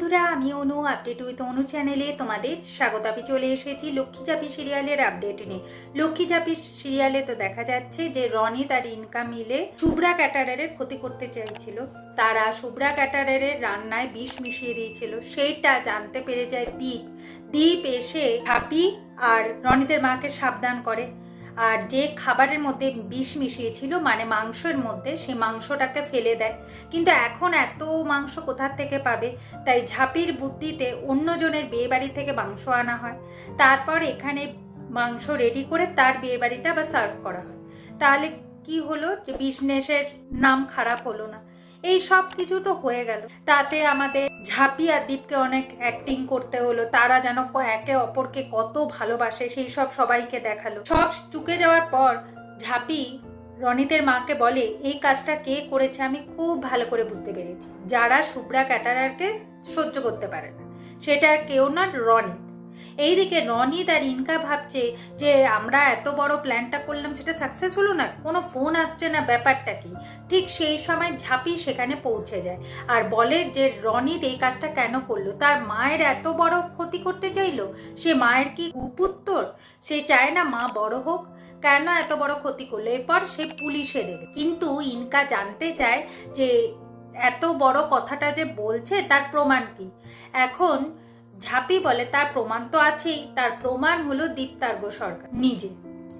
বন্ধুরা, আমি অনু update with অনু চ্যানেলে তোমাদের স্বাগত। আমি চলে এসেছি লক্ষ্মী চাপি সিরিয়ালের আপডেট নিয়ে। লক্ষ্মী চাপি সিরিয়ালে তো দেখা যাচ্ছে যে রনি তার ইনকাম মিলে শুভ্রা ক্যাটারারের ক্ষতি করতে চাইছিল। তারা শুভ্রা ক্যাটারারের রান্নায় বিষ মিশিয়ে দিয়েছিল। সেইটা জানতে পেরে যায় দ্বীপ দ্বীপ এসে হাপি আর রনিদের মাকে সাবধান করে। আর যে খাবারের মধ্যে বিষ মিশিয়েছিল মানে মাংসের মধ্যে, সে মাংসটাকে ফেলে দেয়। কিন্তু এখন এত মাংস কোথার থেকে পাবে? তাই ঝাঁপির বুদ্ধিতে অন্যজনের বিয়ে বাড়ি থেকে মাংস আনা হয়। তারপর এখানে মাংস রেডি করে তার বিয়ে বাড়িতে আবার সার্ভ করা হয়। তাহলে কি হলো? যে বিজনেসের নাম খারাপ হলো না। এই সব কিছু তো হয়ে গেল। তাতে আমাদের ঝাঁপি আর দীপকে অনেক অ্যাক্টিং করতে হলো। তারা যেন একে অপরকে কত ভালোবাসে, সেই সব সবাইকে দেখাল। সব চুকে যাওয়ার পর ঝাঁপি রনিতের মাকে বলে, এই কাজটা কে করেছে আমি খুব ভালো করে বুঝতে পেরেছি। যারা শুভ্রা ক্যাটারারকে সহ্য করতে পারে না, সেটা আর কেউ না রনিত। এইদিকে রনিত আর ইনকা ভাবছে যে আমরা এত বড় প্ল্যানটা করলাম, সেটা সাকসেস হলো না? কোনো ফোন আসছে না ব্যাপারটা কি? ঠিক সেই সময় ঝাঁপি সেখানে পৌঁছে যায়। আর বলে যে রনিত এই কাজটা কেন করল? তার মায়ের এত বড় ক্ষতি করতে চাইলো? সে মায়ের কি উপুত্তর সে চায় না মা বড় হোক? কেন এত বড় ক্ষতি করল? এরপর সে পুলিশে দেবে। কিন্তু ইনকা জানতে চায় যে এত বড় কথাটা যে বলছে, তার প্রমাণ কি? এখন ঝাঁপি বলে, তার প্রমাণ তো আছেই। তার প্রমাণ হলো দীপ্তার্গ সরকার, নিজে।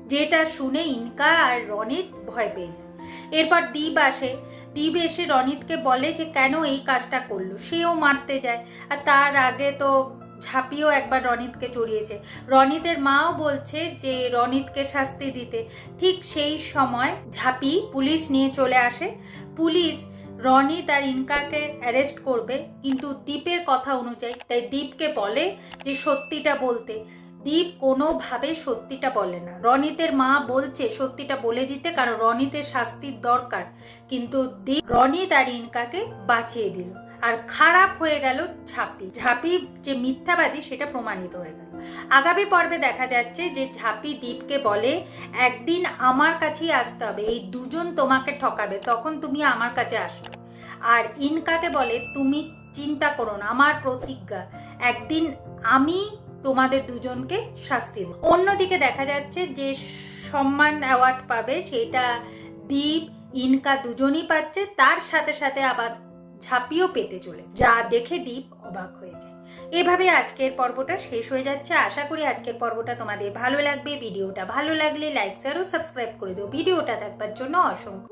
যেটা শুনে ইনকা আর রনিত ভয় পেয়ে যায়। এরপর দ্বীপ আসে। দ্বীপ এসে রনিতকে বলে যে, কেন এই কাজটা করল? সেও মারতে যায়। আর তার আগে তো ঝাঁপিও একবার রনিতকে চড়িয়েছে। রনিতের মাও বলছে যে, রনিতকে শাস্তি দিতে। ঠিক সেই সময় ঝাঁপি পুলিশ নিয়ে চলে আসে। পুলিশ রনিত তার ইনকাকে অ্যারেস্ট করবে, কিন্তু দ্বীপের কথা অনুযায়ী, তাই দ্বীপকে বলে যে সত্যিটা বলতে। দীপ কোনোভাবে সত্যিটা বলে না। রনিতের মা বলছে, সত্যিটা বলে দিতে কারণ রনিতের শাস্তির দরকার। কিন্তু দীপ, রনি তার ইনকাকে বাঁচিয়ে দিল। আর খারাপ হয়ে গেল ঝাঁপি। ঝাঁপি যে মিথ্যাবাদী, সেটা প্রমাণিত হয়ে গেল। আগামী পর্বে দেখা যাচ্ছে যে ঝাঁপি দ্বীপকে বলে, একদিন আমার কাছেই আসতে হবে, এই দুজন তোমাকে ঠকাবে, তখন তুমি আমার কাছে আসবে আর ইনকাকে বলে, তুমি চিন্তা করো না, আমার প্রতিজ্ঞা, একদিন আমি তোমাদের দুজনকে শাস্তি দেব। অন্যদিকে দেখা যাচ্ছে যে সম্মান অ্যাওয়ার্ড পাবে, সেটা দ্বীপ, ইনকা দুজনই পাচ্ছে, তার সাথে সাথে আবার ঝাঁপিও পেতে চলে, যা দেখে দীপ অবাক হয়ে যায়। এভাবে আজকের পর্বটা শেষ হয়ে যাচ্ছে। আশা করি আজকের পর্বটা তোমাদের ভালো লাগবে। ভিডিওটা ভালো লাগলে লাইক শেয়ার ও সাবস্ক্রাইব করে দিও। ভিডিওটা দেখবার জন্য অসংখ্য